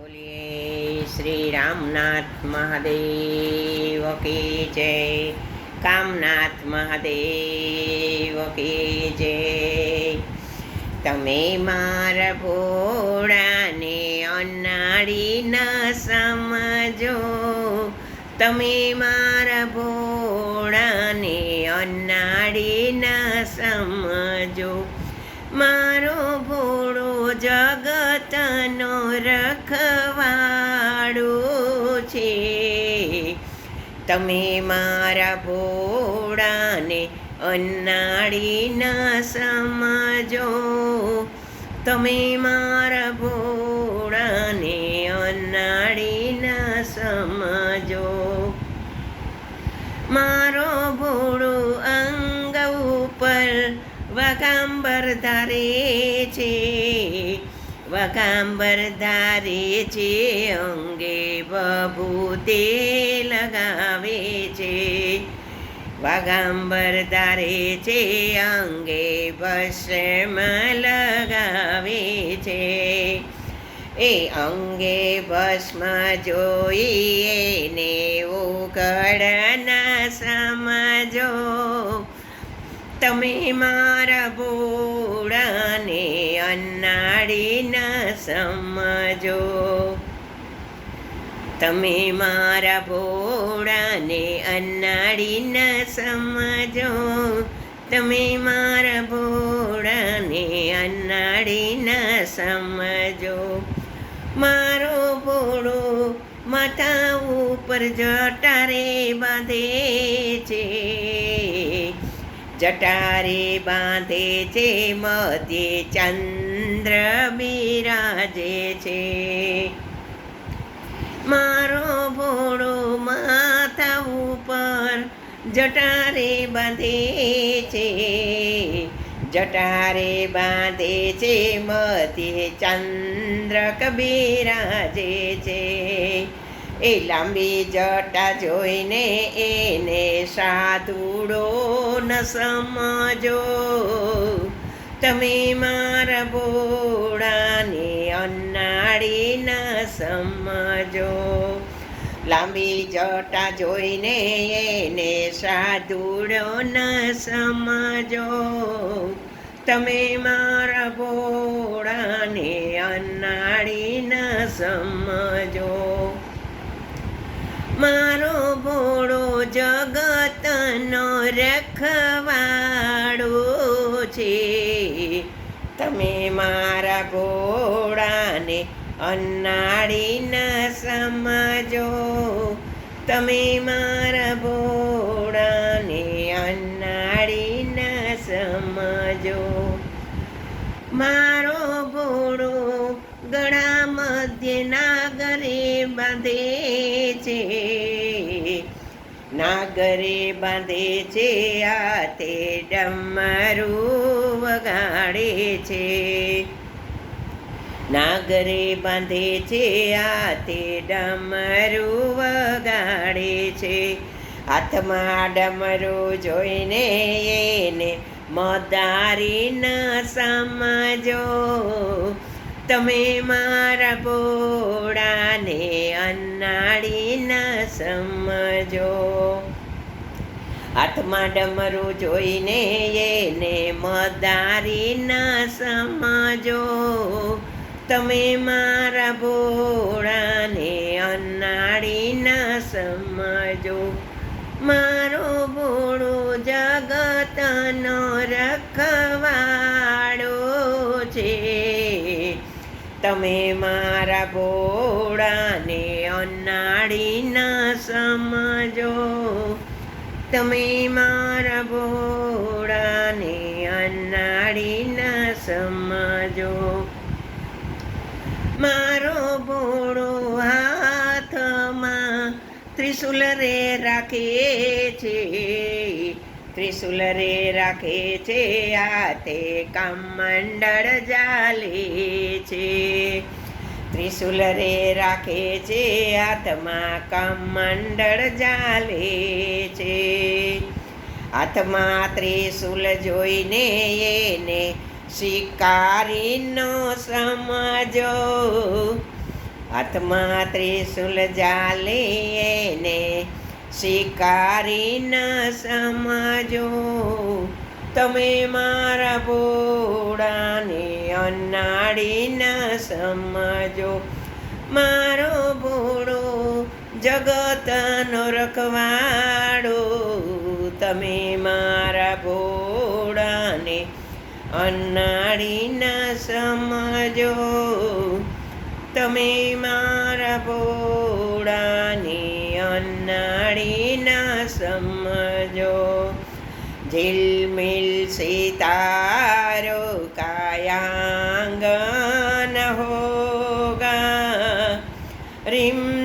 બોલીએ શ્રી રામનાથ મહાદેવ કી જય, કામનાથ મહાદેવ કી જય. તમે મારા ભોળાને અનાળી ન સમજો, તમે મારા ભોળાને અનાળી ન સમજો. મારો ભોળો જગતનો રખવાડો છે. તમે મારા ભોળાને અન્નાળી ના સમજો. તમે મારા ભોળાને અન્નાળી ના સમજો. મારો ભોળો અંગ ઉપર વગાંબર ધારે છે. વગાંબર ધારે છે અંગે બભૂતે લગાવે છે વાગાંબર ધારે છે અંગે ભસ્મ લગાવે છે એ અંગે ભસ્મ જોઈએ ને ઉકળના સમજો તમે મારા ભોળાને અનાળી ન સમજો. તમે મારા ભોળાને અનાળી ન સમજો. તમે મારા ભોળાને અનાળી ન સમજો. મારો ભોળો માથા ઉપર જટારે બાંધે છે. જટારે બાંધે છે, મધ્યે ચંદ્ર બિરાજે છે. મારો ભોળો માથા ઉપર જટારે બાંધે છે. જટારે બાંધે છે, મધ્યે ચંદ્ર કબીરાજે છે. એ લાંબી જટા જોઈને એને સાધુડો ન સમજો. તમે મારા બોડાને અન્નાળી ન સમજો. લાંબી જટા જોઈને એને સાધુડો ન સમજો. તમે મારા બોડાને અન્નાળી ન સમજો મારો ભોળો જગતનો રખવાડો છે. તમે મારા ઘોડાને અન્નાળી ન સમજો. તમે મારા ભોડાને અન્નાળી ન સમજો. મારો ઘોડો ગળા મધ્ય નાગરે બાંધે છે. નાગરે બાંધે છે આતે ડમરું વગાડે છે. નાગરે બાંધે છે આતે ડમરું વગાડે છે. હાથમાં ડમરું જોઈને એને મદારી ન સમજો તમે મારા ભોળાને અન્નાળી ના સમજો હાથમાં ડમરું જોઈને એને મદારી ના સમજો તમે મારા ભોળાને અન્નાળી ના સમજો મારો ભોળો જગતનો રખવાડો મારા ભોળાને અનાળી ના સમજો. તમે મારા ભોળાને અનાળી ના સમજો. મારો ભોળો હાથમાં ત્રિશુલ રે રાખે છે. ત્રિશુલ રે રાખે છે હાથે કામંડળ જાલે છે. ત્રિશુલ રે રાખે છે, આત્મા કમંડળ જાલે છે. હાથમાં ત્રિશુલ જોઈને એને શિકારીનો સમજો. હાથમાં ત્રિશુલ જાલે એને શિકારી ન સમજો. તમે મારા ભોળાને અનાડી ના સમજો. મારો ભોળો જગતનો રખવાડો તમે મારા ભોળાને અનાડી ના સમજો. તમે મારા ભોળાને અનાડી ના સમજો. સિતારો કાયા ह्रीं